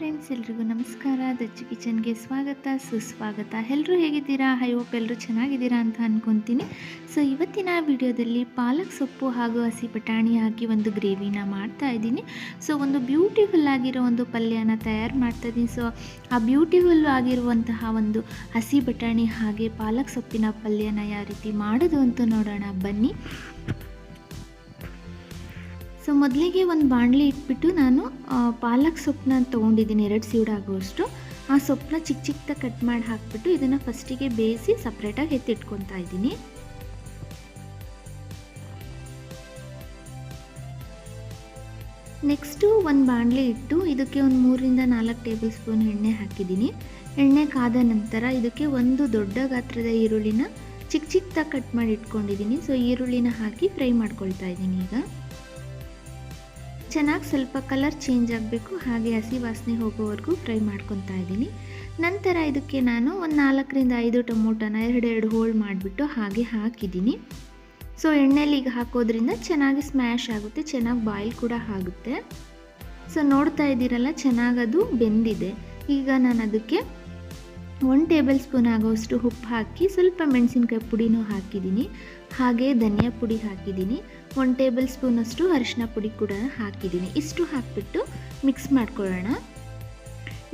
Friends ಎಲ್ರಿಗೂ ನಮಸ್ಕಾರ. ದಚ್ಚು ಕಿಚನ್ಗೆ ಸ್ವಾಗತ, ಸುಸ್ವಾಗತ. ಎಲ್ಲರೂ ಹೇಗಿದ್ದೀರಾ? ಐ ಹೋಪ್ ಎಲ್ಲರೂ ಚೆನ್ನಾಗಿದ್ದೀರಾ ಅಂತ ಅಂದ್ಕೊತೀನಿ ಸೊ ಇವತ್ತಿನ ವಿಡಿಯೋದಲ್ಲಿ ಪಾಲಕ್ ಸೊಪ್ಪು ಹಾಗೂ ಹಸಿ ಬಟಾಣಿ ಹಾಕಿ ಒಂದು ಗ್ರೇವಿನ ಮಾಡ್ತಾ ಇದ್ದೀನಿ. ಸೊ ಒಂದು ಬ್ಯೂಟಿಫುಲ್ ಆಗಿರೋ ಒಂದು ಪಲ್ಯನ ತಯಾರು ಮಾಡ್ತಾ ಇದ್ದೀನಿ. ಸೊ ಆ ಬ್ಯೂಟಿಫುಲ್ ಆಗಿರುವಂತಹ ಒಂದು ಹಸಿ ಬಟಾಣಿ ಹಾಗೆ ಪಾಲಕ್ ಸೊಪ್ಪಿನ ಪಲ್ಯನ ಯಾವ ರೀತಿ ಮಾಡೋದು ಅಂತ ನೋಡೋಣ. ಬನ್ನಿ. ಸೊ ಮೊದಲಿಗೆ ಒಂದು ಬಾಣಲಿ ಇಟ್ಬಿಟ್ಟು ನಾನು ಪಾಲಕ್ ಸೊಪ್ಪನ್ನ ತೊಗೊಂಡಿದ್ದೀನಿ, ಎರಡು ಸೀಡ್ ಆಗುವಷ್ಟು. ಆ ಸೊಪ್ಪನ್ನ ಚಿಕ್ಕ ಚಿಕ್ಕದಾಗಿ ಕಟ್ ಮಾಡಿ ಹಾಕ್ಬಿಟ್ಟು ಇದನ್ನು ಫಸ್ಟಿಗೆ ಬೇಯಿಸಿ ಸಪ್ರೇಟಾಗಿ ಎತ್ತಿಟ್ಕೊತಾ ಇದ್ದೀನಿ. ನೆಕ್ಸ್ಟು ಒಂದು ಬಾಣಲಿ ಇಟ್ಟು ಇದಕ್ಕೆ ಒಂದು ಮೂರರಿಂದ ನಾಲ್ಕು ಟೇಬಲ್ ಸ್ಪೂನ್ ಎಣ್ಣೆ ಹಾಕಿದ್ದೀನಿ. ಎಣ್ಣೆ ಕಾದ ನಂತರ ಇದಕ್ಕೆ ಒಂದು ದೊಡ್ಡ ಗಾತ್ರದ ಈರುಳ್ಳಿನ ಚಿಕ್ಕ ಚಿಕ್ಕದಾಗಿ ಕಟ್ ಮಾಡಿ ಇಟ್ಕೊಂಡಿದ್ದೀನಿ. ಸೊ ಈರುಳ್ಳಿನ ಹಾಕಿ ಫ್ರೈ ಮಾಡ್ಕೊಳ್ತಾ ಇದ್ದೀನಿ ಈಗ. ಚೆನ್ನಾಗಿ ಸ್ವಲ್ಪ ಕಲರ್ ಚೇಂಜ್ ಆಗಬೇಕು, ಹಾಗೆ ಹಸಿ ವಾಸನೆ ಹೋಗೋವರೆಗೂ ಫ್ರೈ ಮಾಡ್ಕೊತಾ ಇದ್ದೀನಿ. ನಂತರ ಇದಕ್ಕೆ ನಾನು ಒಂದು ನಾಲ್ಕರಿಂದ ಐದು ಟೊಮೊಟೊನ ಎರಡೆರಡು ಹೋಲ್ಡ್ ಮಾಡಿಬಿಟ್ಟು ಹಾಗೆ ಹಾಕಿದ್ದೀನಿ. ಸೊ ಎಣ್ಣೆಲಿ ಈಗ ಹಾಕೋದ್ರಿಂದ ಚೆನ್ನಾಗಿ ಸ್ಮ್ಯಾಶ್ ಆಗುತ್ತೆ, ಚೆನ್ನಾಗಿ ಬಾಯ್ಲ್ ಕೂಡ ಆಗುತ್ತೆ. ಸೊ ನೋಡ್ತಾ ಇದ್ದೀರಲ್ಲ ಚೆನ್ನಾಗದು ಬೆಂದಿದೆ. ಈಗ ನಾನು ಅದಕ್ಕೆ ಒನ್ ಟೇಬಲ್ ಸ್ಪೂನ್ ಆಗೋಷ್ಟು ಉಪ್ಪು ಹಾಕಿ ಸ್ವಲ್ಪ ಮೆಣಸಿನ್ಕಾಯಿ ಪುಡಿನೂ ಹಾಕಿದ್ದೀನಿ. ಹಾಗೆ ಧನಿಯಾ ಪುಡಿ ಹಾಕಿದ್ದೀನಿ. ಒನ್ ಟೇಬಲ್ ಸ್ಪೂನಷ್ಟು ಅರಿಶಿನ ಪುಡಿ ಕೂಡ ಹಾಕಿದ್ದೀನಿ. ಇಷ್ಟು ಹಾಕಿಬಿಟ್ಟು ಮಿಕ್ಸ್ ಮಾಡ್ಕೊಳ್ಳೋಣ.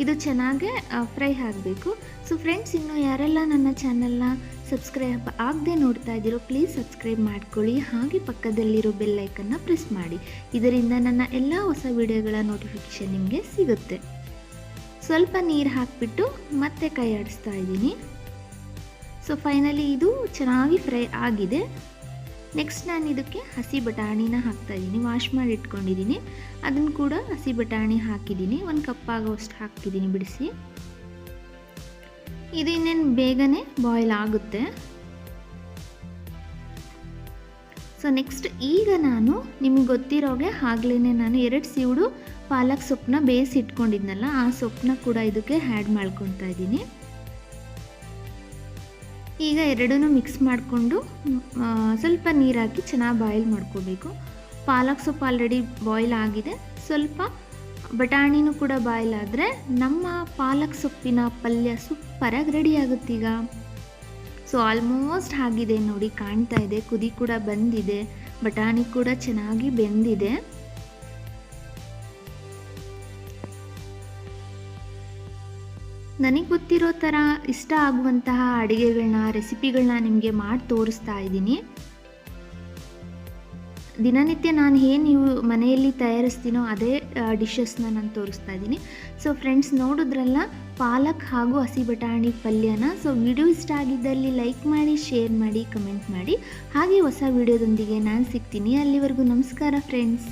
ಇದು ಚೆನ್ನಾಗಿ ಫ್ರೈ ಆಗಬೇಕು. ಸೊ, ಫ್ರೆಂಡ್ಸ್, ಇನ್ನು ಯಾರೆಲ್ಲ ನನ್ನ ಚಾನಲ್ನ ಸಬ್ಸ್ಕ್ರೈಬ್ ಆಗದೆ ನೋಡ್ತಾ ಇದ್ದೀರೋ, ಪ್ಲೀಸ್ ಸಬ್ಸ್ಕ್ರೈಬ್ ಮಾಡ್ಕೊಳ್ಳಿ. ಹಾಗೆ ಪಕ್ಕದಲ್ಲಿರೋ ಬೆಲ್ಲೈಕನ್ನು ಪ್ರೆಸ್ ಮಾಡಿ. ಇದರಿಂದ ನನ್ನ ಎಲ್ಲ ಹೊಸ ವಿಡಿಯೋಗಳ ನೋಟಿಫಿಕೇಷನ್ ನಿಮಗೆ ಸಿಗುತ್ತೆ. ಸ್ವಲ್ಪ ನೀರು ಹಾಕಿಬಿಟ್ಟು ಮತ್ತೆ ಕೈ ಆಡಿಸ್ತಾ ಇದ್ದೀನಿ. ಸೊ ಫೈನಲಿ ಇದು ಚೆನ್ನಾಗಿ ಫ್ರೈ ಆಗಿದೆ. ನೆಕ್ಸ್ಟ್ ನಾನು ಇದಕ್ಕೆ ಹಸಿ ಬಟಾಣಿನ ಹಾಕ್ತಾ ಇದ್ದೀನಿ. ವಾಶ್ ಮಾಡಿ ಇಟ್ಕೊಂಡಿದ್ದೀನಿ. ಅದನ್ನು ಕೂಡ ಹಸಿ ಬಟಾಣಿ ಹಾಕಿದ್ದೀನಿ. ಒಂದು ಕಪ್ ಆಗೋಷ್ಟು ಹಾಕಿದ್ದೀನಿ ಬಿಡಿಸಿ. ಇದು ಇನ್ನೇನು ಬೇಗನೆ ಬಾಯ್ಲ್ ಆಗುತ್ತೆ. ಸೊ ನೆಕ್ಸ್ಟ್ ಈಗ ನಾನು ನಿಮಗೆ ಗೊತ್ತಿರೋಗೆ ಆಗ್ಲೇ ನಾನು ಎರಡು ಸೀಡು ಪಾಲಕ್ ಸೊಪ್ಪನ್ನ ಬೇಯಿಸಿ ಇಟ್ಕೊಂಡಿದ್ನಲ್ಲ, ಆ ಸೊಪ್ಪನ್ನ ಕೂಡ ಇದಕ್ಕೆ ಆ್ಯಡ್ ಮಾಡ್ಕೊತಾ ಇದ್ದೀನಿ. ಈಗ ಎರಡೂ ಮಿಕ್ಸ್ ಮಾಡಿಕೊಂಡು ಸ್ವಲ್ಪ ನೀರಾಕಿ ಚೆನ್ನಾಗಿ ಬಾಯ್ಲ್ ಮಾಡ್ಕೋಬೇಕು. ಪಾಲಕ್ ಸೊಪ್ಪು ಆಲ್ರೆಡಿ ಬಾಯ್ಲ್ ಆಗಿದೆ. ಸ್ವಲ್ಪ ಬಟಾಣಿನೂ ಕೂಡ ಬಾಯ್ಲ್ ಆದರೆ ನಮ್ಮ ಪಾಲಕ್ ಸೊಪ್ಪಿನ ಪಲ್ಯ ಸೂಪರಾಗಿ ರೆಡಿ ಆಗುತ್ತೀಗ ಸೊ ಆಲ್ಮೋಸ್ಟ್ ಆಗಿದೆ ನೋಡಿ, ಕಾಣ್ತಾ ಇದೆ, ಕುದಿ ಕೂಡ ಬಂದಿದೆ, ಬಟಾಣಿ ಕೂಡ ಚೆನ್ನಾಗಿ ಬೆಂದಿದೆ. ನನಗೆ ಗೊತ್ತಿರೋ ಥರ ಇಷ್ಟ ಆಗುವಂತಹ ಅಡುಗೆಗಳನ್ನ ರೆಸಿಪಿಗಳನ್ನ ನಿಮಗೆ ಮಾಡಿ ತೋರಿಸ್ತಾ ಇದ್ದೀನಿ. ದಿನನಿತ್ಯ ನಾನು ಏನು ನೀವು ಮನೆಯಲ್ಲಿ ತಯಾರಿಸ್ತೀನೋ ಅದೇ ಡಿಶಸ್ನ ನಾನು ತೋರಿಸ್ತಾ ಇದ್ದೀನಿ. ಸೊ ಫ್ರೆಂಡ್ಸ್ ನೋಡಿದ್ರಲ್ಲ ಪಾಲಕ್ ಹಾಗೂ ಹಸಿ ಬಟಾಣಿ ಪಲ್ಯನ. ಸೊ ವಿಡಿಯೋ ಇಷ್ಟ ಆಗಿದ್ದಲ್ಲಿ ಲೈಕ್ ಮಾಡಿ ಶೇರ್ ಮಾಡಿ ಕಮೆಂಟ್ ಮಾಡಿ. ಹಾಗೆ ಹೊಸ ವಿಡಿಯೋದೊಂದಿಗೆ ನಾನು ಸಿಗ್ತೀನಿ. ಅಲ್ಲಿವರೆಗೂ ನಮಸ್ಕಾರ ಫ್ರೆಂಡ್ಸ್